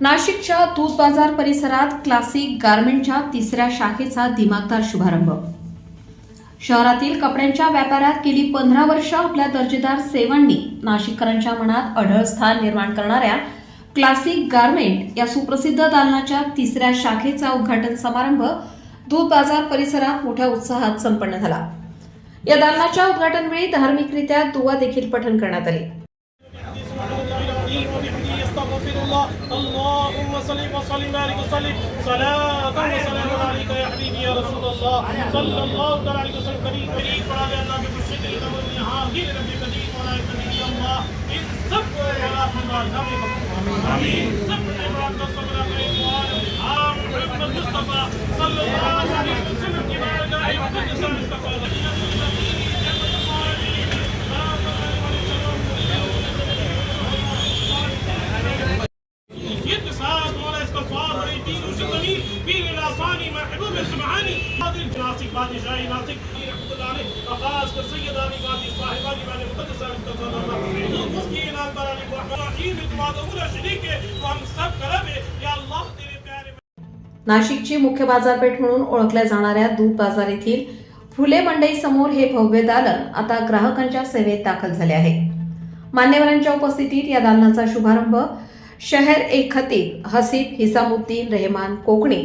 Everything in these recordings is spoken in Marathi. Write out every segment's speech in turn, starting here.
नाशिकच्या दूध बाजार परिसरात क्लासिक गारमेंटच्या तिसऱ्या शाखेचा दिमागदार शुभारंभ. शहरातील कपड्यांच्या व्यापारात गेली पंधरा वर्ष आपल्या दर्जेदार सेवांनी नाशिककरांच्या मनात अढळ स्थान निर्माण करणाऱ्या क्लासिक गारमेंट या सुप्रसिद्ध दालनाच्या तिसऱ्या शाखेचा उद्घाटन समारंभ दूध बाजार परिसरात मोठ्या उत्साहात संपन्न झाला. या दालनाच्या उद्घाटनवेळी धार्मिकरित्या दुवा देखील पठण करण्यात आली. الله اللهم صل وسلم وبارك وسلم. صلاة وسلام عليك يا حبيبي يا رسول الله. صلى الله تعالى عليه وسلم. كريم كريم. بڑا لے اللہ کے مرشد الامر یہاں ہی ربی قدیر مولا قدیر ان سب کو اللہ کی بارگاہ میں مقبول آمین سب کو اللہ استصوار ولا يدين وشتمي بين الاساني مع حبوب السمعاني هذه الجناسك بادي جاي ناسك رحمه الله عليه اقاس كالسيد ابي بادي صاحب ابي بادي مقدس ابي استغفر الله مفتي نام براني رحيم اعتماد اولى شريك وهم सब करब या अल्लाह तेरे प्यारे नाशिकची मुख्य बाजारपेठ म्हणून ओळखल्या जाणाऱ्या दूध बाजार येथील फुले मंडई समोर हे भव्य दालन आता ग्राहकांच्या सेवेत दाखल झाले आहे मान्यवरांच्या उपस्थितीत या दालनाचा शुभारंभ शहर ए खतीब हसीब हिसामुद्दीन रेहमान कोकणी.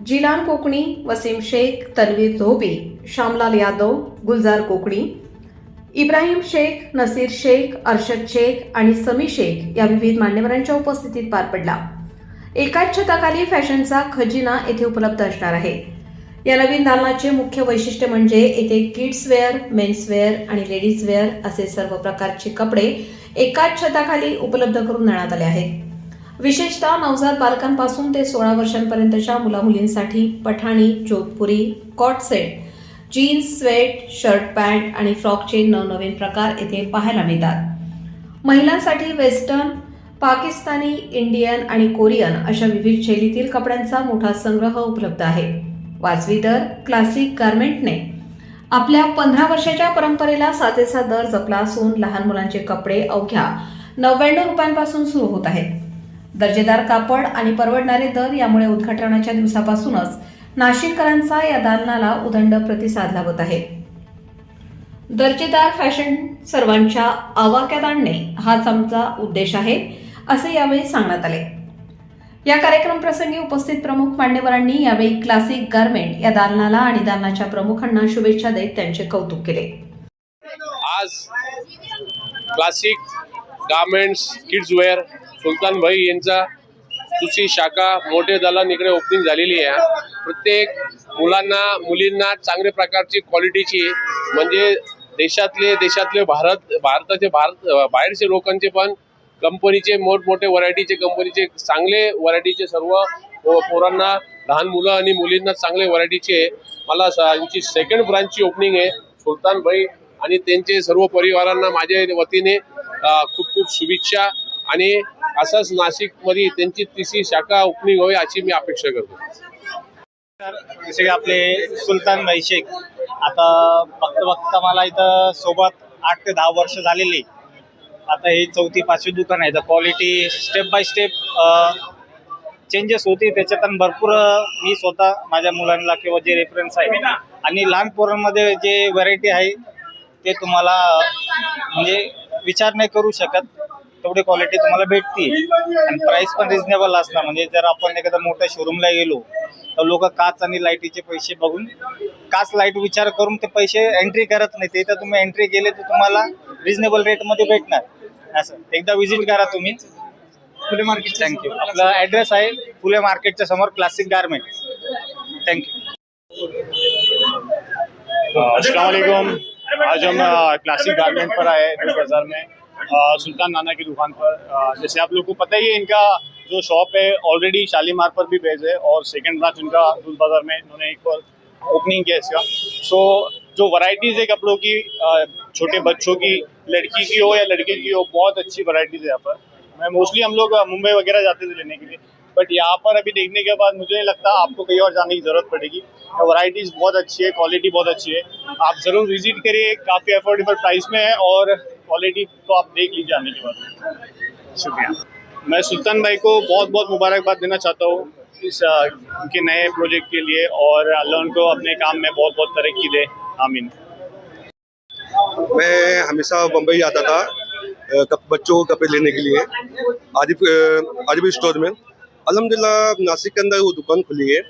जिलान कोकणी वसीम शेख तन्वीर धोबी श्यामलाल यादव गुलजार कोकणी. इब्राहिम शेख नसीर शेख अर्षद शेख आणि समी शेख या विविध मान्यवरांच्या उपस्थितीत पार पडला. एकाच छताखाली फॅशनचा खजिना येथे उपलब्ध असणार आहे. या नवीन दालनाचे मुख्य वैशिष्ट्य म्हणजे येथे किड्सवेअर मेन्सवेअर आणि लेडीज वेअर असे सर्व प्रकारचे कपडे एकाच छताखाली उपलब्ध करून देण्यात आले आहेत. विशेषतः नवजात बालकांपासून ते सोळा वर्षांपर्यंतच्या मुलामुलींसाठी Pathani Jodhpuri coat set jeans sweat shirt pant आणि फ्रॉकचे नवनवीन प्रकार येथे पाहायला मिळतात. महिलांसाठी वेस्टर्न पाकिस्तानी इंडियन आणि कोरियन अशा विविध शैलीतील कपड्यांचा मोठा संग्रह उपलब्ध आहे. वाजवी दर क्लासिक गारमेंटने आपल्या पंधरा वर्षाच्या परंपरेला साजेसा दर जपला असून लहान मुलांचे कपडे अवघ्या नव्याण्णव रुपयांपासून सुरू होत आहेत. दर्जेदार कापड आणि परवडणारे दर यामुळे उद्घाटनाच्या दिवसापासूनच नाशिककरांचा या दालनाला उदंड प्रतिसाद लाभत आहे. दर्जेदार फॅशन सर्वांच्या आवाक्यात आणणे हाच आमचा उद्देश आहे असे यावेळी सांगण्यात आले. या कार्यक्रम प्रसंगी उपस्थित प्रमुख मान्यवरांनी यावेळी क्लासिक गारमेंट या दालनाला आणि दालनाच्या प्रमुखांना शुभेच्छा देत त्यांचे कौतुक केले. आज classic garments kids wear Sultan भाई यांचा दुसरी शाखा मोठे दालन इकडे ओपनिंग झालेली आहे. प्रत्येक मुलांना मुलींना चांगल्या प्रकारची क्वालिटीची म्हणजे देशातले देशातले भारत भारताचे भारत बाहेरचे लोकांचे पण कंपनीचे मोठमोठे व्हरायटीचे कंपनीचे चांगले व्हरायटीचे सर्व पोरांना लहान मुलं आणि मुलींना चांगले व्हरायटीचे. मला यांची सेकंड ब्रांचची ओपनिंग आहे सुलतान भाई आणि त्यांचे सर्व परिवारांना माझ्या वतीने खूप खूप शुभेच्छा आणि असंच नाशिकमध्ये त्यांची तिसरी शाखा ओपनिंग होईल अशी मी अपेक्षा करतो. तर जसे की आपले सुलतान भाई शेख आता बघता बघता मला इथं सोबत आठ ते दहा वर्ष झालेली. आता हे चौथी पाचवी दुकान आहे. तर quality step by step changes होते. त्याच्यात आणि भरपूर मी स्वतः माझ्या मुलांना किंवा जे रेफरन्स आहे. आणि लहान पोरांमध्ये जे व्हरायटी आहे ते तुम्हाला म्हणजे विचार नाही करू शकत. तेवढी क्वालिटी तुम्हाला भेटते. आणि प्राईस पण रिझनेबल असणार. म्हणजे जर आपण एखाद्या मोठ्या शोरूमला गेलो तर लोक काच आणि लाईटीचे पैसे बघून काच लाइट विचार करून ते पैसे एंट्री करत नाही. ते तर तुम्ही एंट्री केले तर तुम्हाला रिझनेबल रेटमध्ये भेटणार. असं. एकदा विजिट करा तुम्ही. फुले मार्केट थँक्यू आपला ॲड्रेस आहे फुले मार्केटच्या समोर क्लासिक गारमेंट थँक्यू असलकुम आज हम क्लासिक गारमेंट पर आए हैं न्यू बाजार में. सुल्तान नाना की दुकान पर. जैसे आप लोग को पता ही है इनका जो शॉप है ऑलरेडी शालीमार पर भी बेस है और सेकंड ब्रांच उनका दूध बाजार में इन्होंने एक और ओपनिंग किया इसका सो जो वैरायटीज़ है कपड़ों की छोटे बच्चों की, लड़की की हो या लड़के की हो, बहुत अच्छी वैरायटीज़ है यहाँ पर। मैं मोस्टली हम लोग मुंबई वगैरह जाते थे लेने के लिए। बट यहाँ पर अभी देखने के बाद मुझे नहीं लगता आपको कहीं और जाने की ज़रूरत पड़ेगी। वैरायटीज़ बहुत अच्छी है क्वालिटी बहुत अच्छी है। आप ज़रूर विज़िट करिए, काफ़ी अफोर्डेबल प्राइस में है और क्वालिटी तो आप देख लीजिए आने के बाद। शुक्रिया। मैं सुल्तान भाई को बहुत बहुत मुबारकबाद देना चाहता हूँ। इस उनके नए प्रोजेक्ट के लिए और अल्लाह उनको अपने काम में बहुत बहुत तरक्की दे। आमीन। मैं हमेशा बम्बई आता था कप, बच्चों को कपड़े लेने के लिए। आदिप अ, आदिप स्टोर में। अलहमदिल्ला नासिक के अंदर वो दुकान खुली है।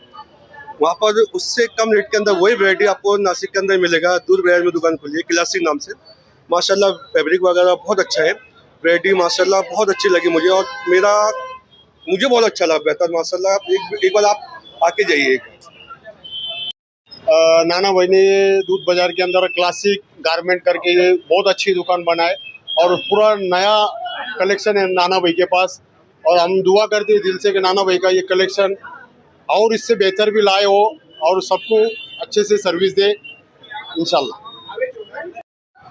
वहाँ पर उससे कम रेट के अंदर वही वैरायटी आपको नासिक के अंदर मिलेगा। दूर बाज़ार में दुकान खुली है क्लासिक नाम से। माशाल्लाह फैब्रिक वगैरह बहुत अच्छा है। वैरायटी माशाल्लाह बहुत अच्छी लगी मुझे और मेरा मुझे बहुत अच्छा लगा, बेहतर, माशाल्लाह। एक एक बार आप आके जाइए। नाना भाई ने दूध बाज़ार के अंदर क्लासिक गारमेंट करके बहुत अच्छी दुकान बनाए और पूरा नया कलेक्शन है नाना भाई के पास। और हम दुआ करते हैं दिल से कि नाना भाई का ये कलेक्शन और इससे बेहतर भी लाए हो और सबको अच्छे से सर्विस दे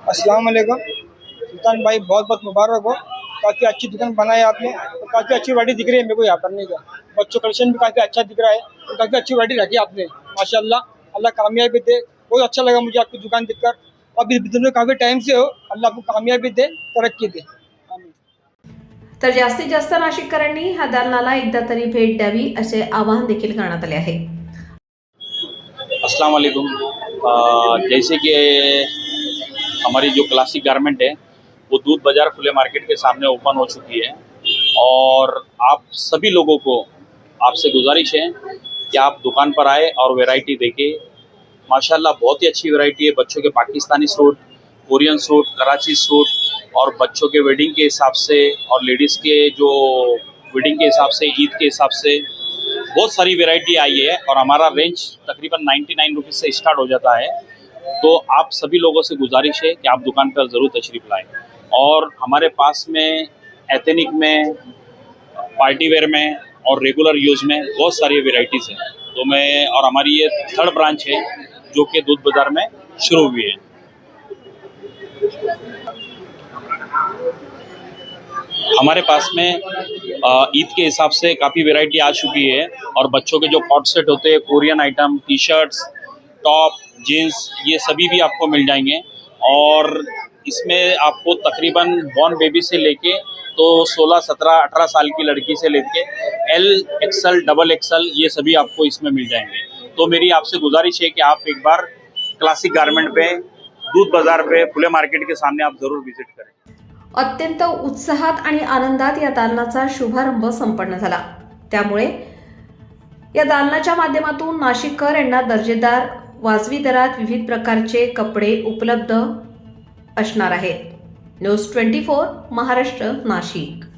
अस्सलाम वालेकुम सुल्तान भाई बहुत बहुत मुबारक हो। काफ़ी अच्छी दुकान बनाई आपने। और काफ़ी अच्छी वैरायटी दिख रही है मेरे को यहाँ पर नहीं का बच्चों कलेक्शन भी काफ़ी अच्छा दिख रहा है। और काफ़ी अच्छी वैरायटी रखी आपने माशाल्लाह। अल्लाह कामयाबी दे। बहुत अच्छा लगा मुझे आपकी दुकान देखकर। अभी बिजनेस में काफ़ी टाइम से हो। अल्लाह आपको कामयाबी दे तरक्की दे। तर जास्तीत जास्त नाशिककरांनी ह्या दालनाला एकदा तरी भेट द्यावी असे आवाहन देखील करण्यात आले आहे. अस्सलाम वालेकुम. जैसे कि हमारी जो क्लासिक गारमेंट है वो दूध बाज़ार खुले मार्केट के सामने ओपन हो चुकी है। और आप सभी लोगों को आपसे गुजारिश है कि आप दुकान पर आए और वैरायटी देखें। माशाल्लाह, बहुत ही अच्छी वैरायटी है। बच्चों के पाकिस्तानी सूट, कोरियन सूट, कराची सूट और बच्चों के वेडिंग के हिसाब से और लेडीज़ के जो वेडिंग के हिसाब से, ईद के हिसाब से बहुत सारी वैरायटी आई है और हमारा रेंज तकरीबन 99 नाइन रुपीज़ से स्टार्ट हो जाता है। तो आप सभी लोगों से गुजारिश है कि आप दुकान पर ज़रूर तशरीफ़ लाएँ। और हमारे पास में एथेनिक में पार्टी वेयर में और रेगुलर यूज़ में बहुत सारी वेराइटीज़ हैं। तो मैं और हमारी ये थर्ड ब्रांच है, जो कि दूध बाज़ार में शुरू हुई है। हमारे पास में ईद के हिसाब से काफ़ी वेराइटी आ चुकी है और बच्चों के जो कॉट सेट होते हैं Korean item T shirts top jeans ये सभी भी आपको मिल जाएँगे। और इसमें आपको तकरीबन बॉर्न बेबी से लेके तो 16, 17, 18 साल की लड़की से लेके एल एक्सल डबल एक्सल ये सभी आपको इसमें मिल जाएंगे। तो मेरी आपसे गुजारिश है कि आप एक बार क्लासिक गारमेंट पे दूध बाज़ार पे खुले मार्केट के सामने आप ज़रूर विजिट करें। अत्यंत उत्साहात आणि आनंदात या दालनाचा शुभारंभ संपन्न झाला. त्यामुळे या दालनाच्या माध्यमातून नाशिककर यांना दर्जेदार वाजवी दरात विविध प्रकारचे कपडे उपलब्ध असणार आहेत. News twenty four Maharashtra Nashik.